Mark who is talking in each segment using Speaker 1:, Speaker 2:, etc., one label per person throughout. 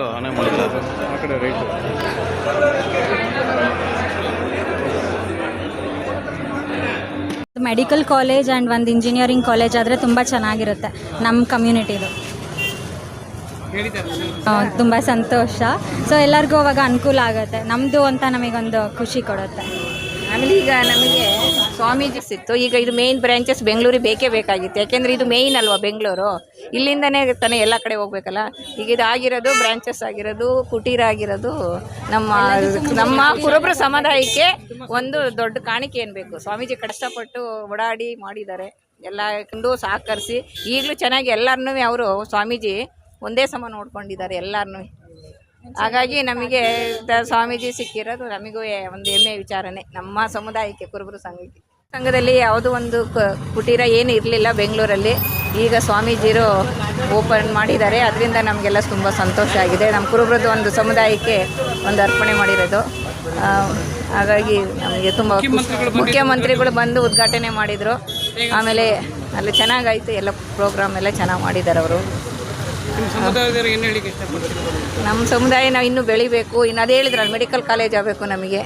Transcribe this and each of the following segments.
Speaker 1: ಎಲ್ಲ ಆ ಕಡೆ ರೈಟ್ ಮೆಡಿಕಲ್ ಕಾಲೇಜ್ ಆ್ಯಂಡ್ ಒಂದು ಇಂಜಿನಿಯರಿಂಗ್ ಕಾಲೇಜ್ ಆದರೆ ತುಂಬ ಚೆನ್ನಾಗಿರುತ್ತೆ ನಮ್ಮ ಕಮ್ಯುನಿಟಿದು. ತುಂಬ ಸಂತೋಷ. ಸೊ ಎಲ್ಲರಿಗೂ ಅವಾಗ ಅನುಕೂಲ ಆಗುತ್ತೆ. ನಮ್ಮದು ಅಂತ ನಮಗೊಂದು ಖುಷಿ ಕೊಡುತ್ತೆ.
Speaker 2: ಆಮೇಲೆ ಈಗ ನಮಗೆ ಸ್ವಾಮೀಜಿ ಸಿತ್ತು ಈಗ ಇದು ಮೇಯ್ನ್ ಬ್ರಾಂಚಸ್ ಬೆಂಗಳೂರಿಗೆ ಬೇಕೇ ಬೇಕಾಗಿತ್ತು. ಯಾಕೆಂದರೆ ಇದು ಮೇಯ್ನ್ ಅಲ್ವಾ ಬೆಂಗಳೂರು? ಇಲ್ಲಿಂದನೇ ತಾನೇ ಎಲ್ಲ ಕಡೆ ಹೋಗ್ಬೇಕಲ್ಲ? ಈಗ ಇದು ಆಗಿರೋದು ಬ್ರಾಂಚಸ್ ಆಗಿರೋದು, ಕುಟೀರ ಆಗಿರೋದು, ನಮ್ಮ ನಮ್ಮ ಕುರುಬ್ರ ಸಮುದಾಯಕ್ಕೆ ಒಂದು ದೊಡ್ಡ ಕಾಣಿಕೆ ಏನು ಬೇಕು? ಸ್ವಾಮೀಜಿ ಕಷ್ಟಪಟ್ಟು ಓಡಾಡಿ ಮಾಡಿದ್ದಾರೆ. ಎಲ್ಲ ಕಂಡು ಸಹಕರಿಸಿ ಈಗಲೂ ಚೆನ್ನಾಗಿ ಎಲ್ಲರನ್ನೂ ಅವರು ಸ್ವಾಮೀಜಿ ಒಂದೇ ಸಮ ನೋಡ್ಕೊಂಡಿದ್ದಾರೆ ಎಲ್ಲರನ್ನೂ ಹಾಗಾಗಿ ನಮಗೆ ಸ್ವಾಮೀಜಿ ಸಿಕ್ಕಿರೋದು ನಮಗೂ ಒಂದು ಹೆಮ್ಮೆ ವಿಚಾರನೆ. ನಮ್ಮ ಸಮುದಾಯಕ್ಕೆ ಕುರುಬರು ಸಂಘಕ್ಕೆ. ಸಂಘದಲ್ಲಿ ಯಾವುದೋ ಒಂದು ಕುಟೀರ ಏನು ಇರಲಿಲ್ಲ ಬೆಂಗಳೂರಲ್ಲಿ. ಈಗ ಸ್ವಾಮೀಜಿರು ಓಪನ್ ಮಾಡಿದ್ದಾರೆ. ಅದರಿಂದ ನಮಗೆಲ್ಲ ತುಂಬ ಸಂತೋಷ ಆಗಿದೆ. ನಮ್ಮ ಕುರುಬ್ರದ್ದು ಒಂದು ಸಮುದಾಯಕ್ಕೆ ಒಂದು ಅರ್ಪಣೆ ಮಾಡಿರೋದು. ಹಾಗಾಗಿ ನಮಗೆ ತುಂಬ ಮುಖ್ಯಮಂತ್ರಿಗಳು ಬಂದು ಉದ್ಘಾಟನೆ ಮಾಡಿದರು. ಆಮೇಲೆ ಅಲ್ಲಿ ಚೆನ್ನಾಗಾಯಿತು. ಎಲ್ಲ ಪ್ರೋಗ್ರಾಮ್ ಎಲ್ಲ ಚೆನ್ನಾಗಿ ಮಾಡಿದ್ದಾರೆ ಅವರು.
Speaker 3: ನಮ್ಮ
Speaker 2: ಸಮುದಾಯ ನಾವು ಇನ್ನೂ ಬೆಳಿಬೇಕು. ಇನ್ನು ಅದೇ ಹೇಳಿದ್ರಲ್ಲ ಮೆಡಿಕಲ್ ಕಾಲೇಜ್ ಆಗಬೇಕು ನಮಗೆ.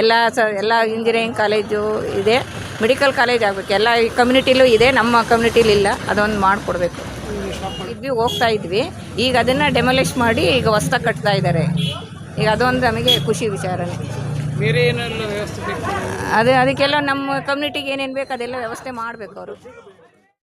Speaker 2: ಎಲ್ಲ ಸ ಎಲ್ಲ ಇಂಜಿನಿಯರಿಂಗ್ ಕಾಲೇಜು ಇದೆ. ಮೆಡಿಕಲ್ ಕಾಲೇಜ್ ಆಗಬೇಕು. ಎಲ್ಲ ಈ ಕಮ್ಯುನಿಟಿಲೂ ಇದೆ. ನಮ್ಮ ಕಮ್ಯುನಿಟಿಲಿ ಇಲ್ಲ. ಅದೊಂದು ಮಾಡಿಕೊಡ್ಬೇಕು. ಇದ್ವಿ ಹೋಗ್ತಾ ಇದ್ವಿ. ಈಗ ಅದನ್ನು ಡೆಮೊಲಿಷ್ ಮಾಡಿ ಈಗ ಹೊಸ್ತ ಕಟ್ತಾ ಇದ್ದಾರೆ ಈಗ ಅದೊಂದು ನಮಗೆ ಖುಷಿ ವಿಚಾರನೇ.
Speaker 3: ಬೇರೆ ಏನೆಲ್ಲ ವ್ಯವಸ್ಥೆ
Speaker 2: ಅದೇ ಅದಕ್ಕೆಲ್ಲ ನಮ್ಮ ಕಮ್ಯುನಿಟಿಗೆ ಏನೇನು ಬೇಕು ಅದೆಲ್ಲ ವ್ಯವಸ್ಥೆ ಮಾಡಬೇಕು ಅವರು.